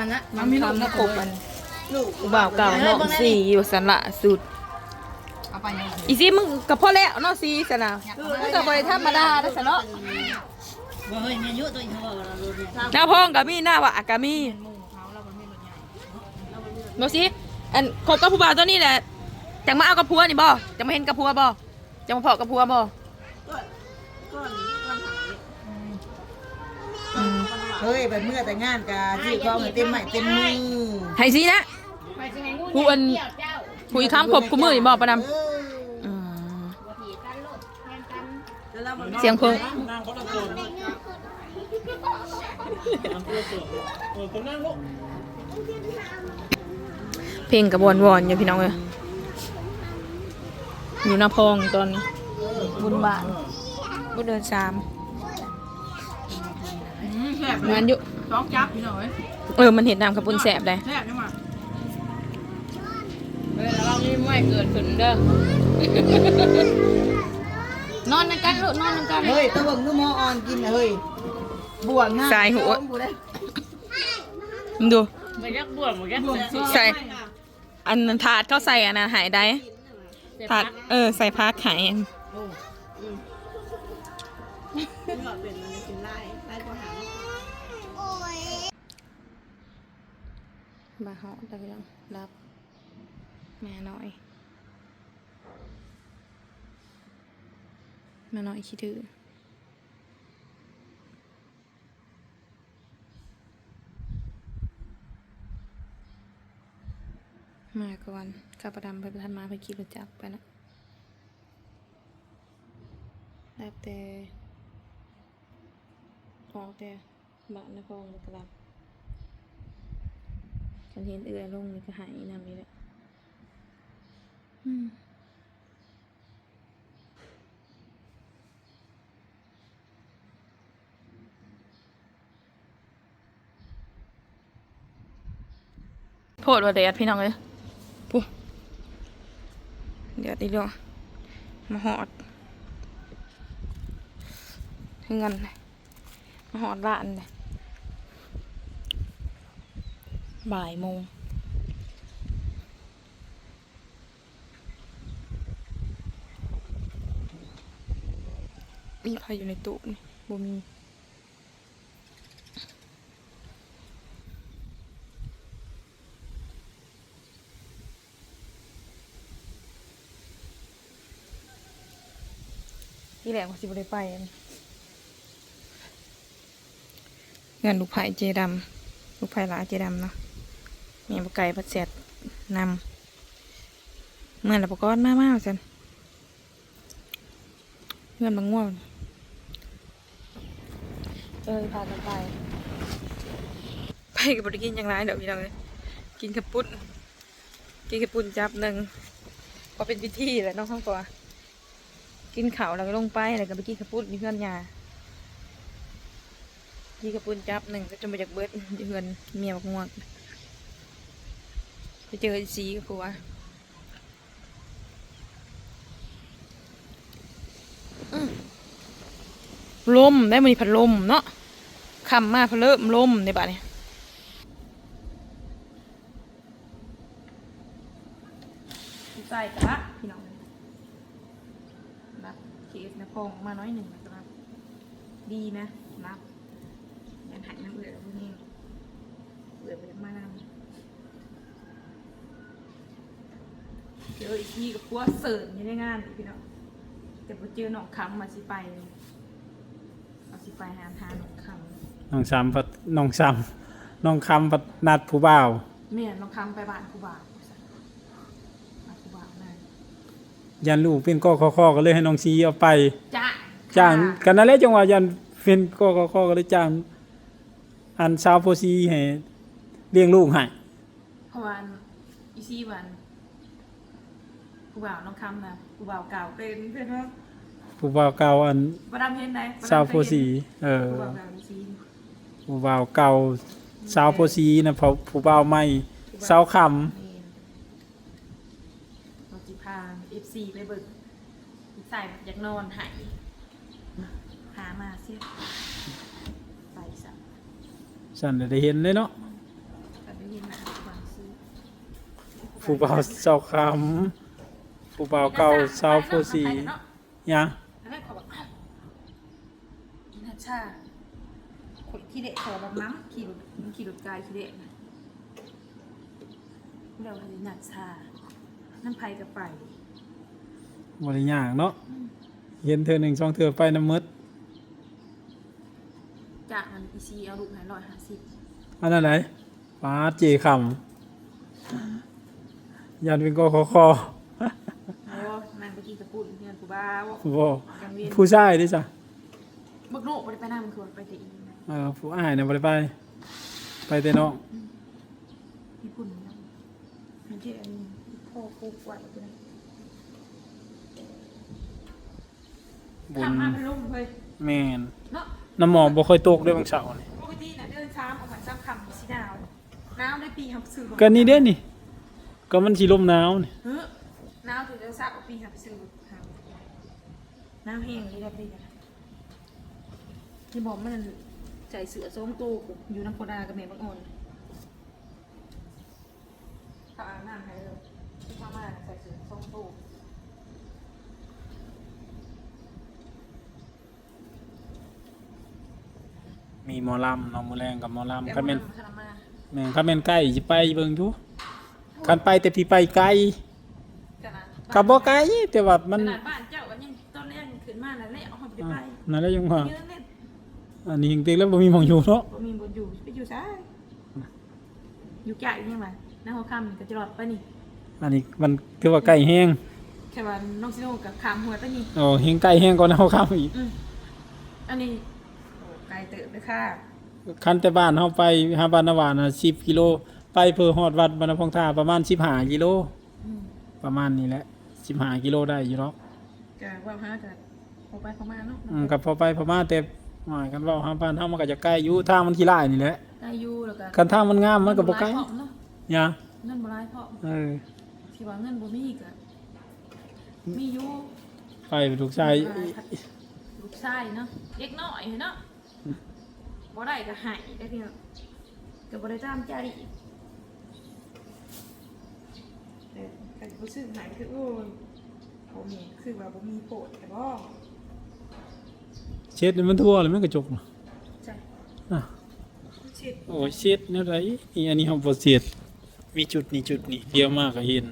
มันนะมันมีลูกทำนะนะคครรบบอัอันนลูกอุบ่าวเก่าน้องสีอยู่สันละสุดเอาไปยังไงอีซีมึงกับพ่อแล้วเนาะซีสนะมึงกับบริธรรมดาได้สะเนาะว่าเฮ้ยมีอายุตัวอีกเท่าไหร่เราดูดิหน้าพ่องกับมีหน้าว่ะกับมีหมูเขาเรามันไม่รถใหญ่โนซีอันคบกับผู้บ่าวตัวนี้แหละจังมาเอากับผัวนี่บ่จังมาเห็นกับผัวบ่จังมาเพาะกับผัวบ่ เฮ้ยไปเมื่อแต่งานกาที่เขาเต็มใหม่เต็มมือให้ซีนะไปจังไงงูผู้อันผู้อีกคำขบกูมือนี่บ่ประดำเอออืมแล้วเรามันเสียงเพิ่งนั่งเขาตะโกนนั่งเขาตะโกนเออคนนั่งลูกเพลงกับบอนวอนอยู่พี่น้องเลยอยู่หน้าพองตอนนี้บุญบานบุญเดินสาม แซ่บงานอยู่ท้องจับพี่หน่อยเออมันเห็นน้ำกับปุนแสบได้แซ่บจังหวะเวลาเรานี่ไม่เกิดขึ้นเด้อนอนในกันลูกนอนในกันเฮ้ยตะเบิงก็มอออนกินนะเฮ้ยบวงนะสายหัวบวงได้มึงดูไปยักบ่วงไปยักบ่วงใส่ อันนั้นถาดเขาใส่อันนั้นหายได้ถาดเออใส่พักหาย บาเฮาตะเวียงรับแม่น้อยแม่น้อยคิดถือมาก่อนข้าประดำไปประทันมาไปขี่รถจักรไปนะแล้วแต่ออกแต่บ้านนครแล้วก็รับ นเห็นเอือลงนี่ก็หายนำนี่แหละอืมโพดว่าแดดพี่น้องเลยปุ๊เดี๋ยวดีดวมาหอดเงินเลยมาหอดร้านเลย บ่ายโมงมีใครอยู่ในตู้นี่บ่มีที่แรกว่าสิบได้ไปอันเงินลูกไผ่เจดำลูกไผ่หลาเจดำเนาะ เมียบไก่พัดเสร็จนำเมื่อละปกรณ์มามาสันเงินบางง่วงเอ้ยพากันไป ไปกับบริกินอย่างไรเดี๋ยวพี่น้องเลยกินกระปุ้นกินกระปุ้นจับหนึ่งพอเป็นพิธีแหละน้องข้างตัว กินข้าวแล้วก็ลงไปแล้วก็ไปกินกระปุ้นมีเพื่อนยากินกระปุ้นจับหนึ่งก็จนไปจากเบิดอยู่เพื่อนเมียบักง่วง ไปเจอไอ้สีกับผัวอื้อลมได้มันพัดลมเนาะคำมาเพนเริ่มลมในบ้านเนี่ยใส่กระทะพี่น้องรับเคสนะพองมาน้อยหนึ่งนะครับ ดีนะรับยันหายน้ำเอือพวกนี้เอือไปมานำเจ ออีกทีกับพวกเสริมอยู่ในงานอีกพี่น้องแต่พอเจอหนองคำมาสิไปเอาสิไปหาทานหนองคน้องซ้ำพัดน้องซ้ำน้องคำพัดนัดผู้บ่าวำเนี่ยหนองคำไปบ้านครูบาบ้านครูบานั่นยันลูกเป็นก้อข้อข้อก็เลยให้น้องซีเอาไป จ้าจ้างกันนั่นแหละจังหวะยันเป็นก้อข้อข้อก็เลยจ้างอันชาวโพซีให้เลี้ยงลูกให้เพราะวันอีซี่วัน ครูบ่าวน้องคำนะครูบ่าวเก่าเป็นเพื่อนว่าผู้บ่าวเก่าอันประดามเห็นไหนชาวโพซีเออครูบ่าวเก่าอีซี่ผู้บ่าวเก่าชาวโพซีนะเพราะผู้บ่าวใหม่ชาวคเราจิพาเอฟซีไปเบิกใส่อยากนอนหายหามาเสียไปสักำฉันได้เห็นเลยเนาะผู้บ่าวเจ้าคำ ผู้บ่าวเก่าสาวโพสีหยังอันนั้นเขาบอกเอ้าอินาชาขนขี้เด็กขอแบบมั้งขี่รถมันขี่รถกายขี้เด็กนะเดี๋ยวอินาชานั่นไผกับไปบ่ได้ยากเนาะเห็นเธอหนึ่งสองเธอไปน้ำมดจากนั้นอีซีเอาลูกหายร้อยห้าสิบอันนั้นไหนป้าเจคำยันเป็นกคคโอ้ นางไปกินกระปุ่นเพื่อนกูบ้าวบ่ยังเวียนผู้ชายเดิจ้ะบักโนกบ่ไปไปหน้ามันคือไปแต่อีเออผู้อ้ายเนี่ยบ่ได้ไป ไปแต่น้องญี่ปุ่นนะมันเจ๊อันนี้พ่อคุกไว้ตัวนั้นบุญทำมาเป็นลุ่มเฮ้ยแม่นเนาะน้ำหมอกบ่ค่อยตกด้วยบางเช้านี่ปกติน่ะเดินช้าออกมาซ้ำคำสีดาวน้ำได้ปีหับซื้อก็นี่เด้นี่ ก็มันสิลมหนาวนี่เฮ้ยน้ำถือจะซักเอา ปีหับซื้อครับน้ำแห้งนี่ได้ปีนะที่บอกมันใจเสือส้มตูอยู่น้ำโคดากับแม่บังอ่อนเขาอาบน้ำให้เลยที่พ่อมาใส่เสือส้มตูมีหมอลำเน้องมื้อแรงกับหมอลำแต่คันแม่นคารามาแม่นคันแม่นใกล้สิไปเบิ่งอยู่คันไปแต่พี่ไปไกลขนาด ก็บ่ไกลแต่ว่ามันขนาดบ้านเจ้าก็ยังตอนแรกขึ้นมาแล้วแหละเอาไปอ่าไปนั่นแหละยังว่ายืนเล่นอันนี้จริงๆแล้วบ่มีหมองอยู่เนาะบ่มีบนอยู่ไปอยู่ซ้ายอยู่ใกล้ยังไงน้าหัวค่ำนี่ก็จะรอดไปนี่อันนี้มันคือว่าใกล้แห้งแค่ว่าน้องซิโน่กับขามหัวไปนี่โอ้แห้งใกล้แห้งกว่าเฮาครับอีกอืมอันนี้โอ้ไกลเติบเลยค่ะคันแต่บ้านเฮาไปหาบ้านนาวาน่ะ10กิโลไปเพื่อฮอดวัดบรรณพงษาประมาณ15กิโลอืมประมาณนี้แหละ 15กิโลได้อยู่เนาะก็ว่าฮะก็พอไปพอมาเนาะอืมก็พอไปพอมาแต่ว่ากันเว้าหาบ้านเฮามันก็จะใกล้อยู่ทางมันขี้ร้ายนี่แหละได้อยู่แล้วก็คันทางมันงามมันก็บ่ไกลเงินร้ายเพราะเนาะหยังเงินบ่ร้ายเพราะเออที่ว่าเงินบ่มีก็มีอยู่ไปลูกชายลูกชายเนาะเด็กน้อยเนาะบ่ได้ก็ใหายได้เพียงก็บ่ได้ตามใจแต่ แต่รู้สึกหายคือโอ้ยผมนี่คือว่าบ่มีโปรดแต่บ่เช็ดนี่มันทั่วเลยมันกระจกน่ะใช่อะเช็ดโอ้ยเช็ดแนวใดอีอันนี้เฮาบ่เช็ดมีจุดนี้จุดนี้เดียวมากก็เห็น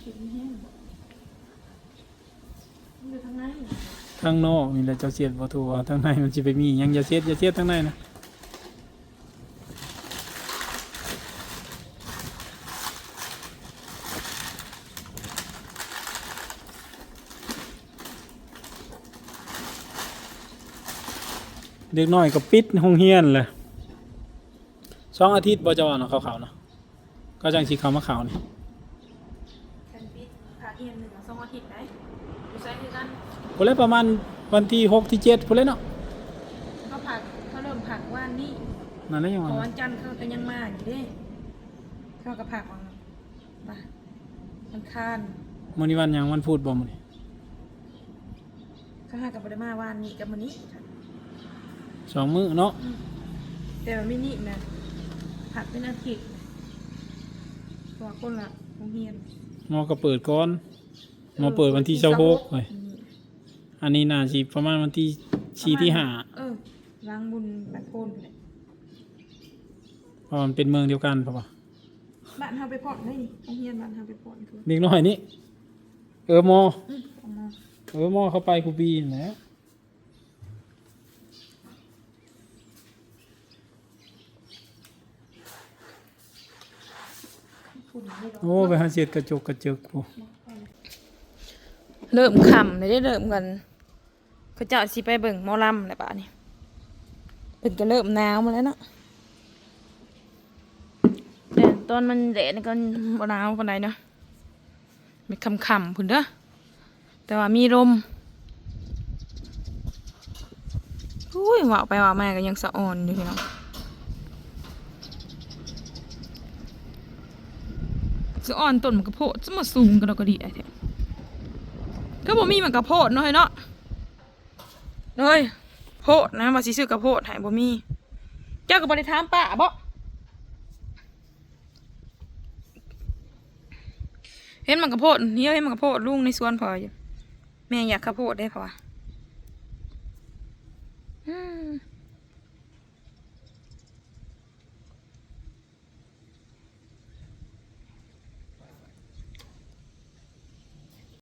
เช็ดนี่แห้งมันอยู่ทางไหน ทางนอกนี่แหละเจ้าเช็ดบ่ทั่วทางในมันสิไปมีหยังอย่าเช็ดอย่าเช็ดทางในนะ เด็กน้อยก็ปิดห้องเรียนเลยสองอาทิตย์บ่จะว่าเนาะเขาๆเนาะก็จังสิเข้ามาเขานี่แคนปิดพาเอียนหนึ่งสองอาทิตย์ได้อยู่ใช้คือกันพุ่นแหละประมาณวันที่หกที่เจ็ดพุ่นแหละเนาะเขาผักเขาเริ่มผักว่านนี่นั่นแหละยังพอว่าวันจันทร์เขาก็ยังมาอยู่เด้เขาก็ผักวังมามันคานมื้อนี้วันหยังวันพูดบ่มื้อนี้เขาหากับปริมาว่านนี่กับมันนี้ สองมื้อเนาะแต่มันไม่นี่นะผักเป็นอาทิตย์ตัวคนละโรงเรียนหมอก็เปิดก่อนหมอเปิดวันที่26เว้ยอืมอันนี้น่าสิประมาณวันที่สี่ที่ห้าเออล้างบุญบัดโพนเลยเพราะมันเป็นเมืองเดียวกันเพราะว่าบ้านเฮาไปพอดได้นี่โรงเรียนบ้านเฮาไปพอดคือเด็กน้อยนี่เออหมออืมเอามาเออหมอเข้าไปครูปีนั่นแหล้ว ฝุ่นไม่ร้อน โอ้ไปหาเศษกระจกกระจกโอ้เริ่มขำเลยได้เริ่มกันเขาเจ้าสิไปเบิ่งหมอลำแล้วป่ะนี่เป็นก็เริ่มหนาวมาแล้วเนาะแต่ตอนมันแดดนี่ก็บ่หนาวปานใดเนาะมีคำคำๆพุ่นเด้อแต่ว่ามีลมอุ้ยว่าไปว่ามาก็ยังสะอ่อนอยู่พี่น้อง สะอ่อนต้นมันกระโพดจะมาสูงกันเราก็ดีไอ้เถอะก็บ่มีมันกระโพดเนาะเนาะเลยโพดนะมาสิซื้อกระโพดหายบ่มี เจ้าก็บ่ได้ถามป้าบ่เห็นมันกระโพดเฮียเห็นมันกระโพดลุงในสวนพออยู่แม่อยากกระโพดได้พอ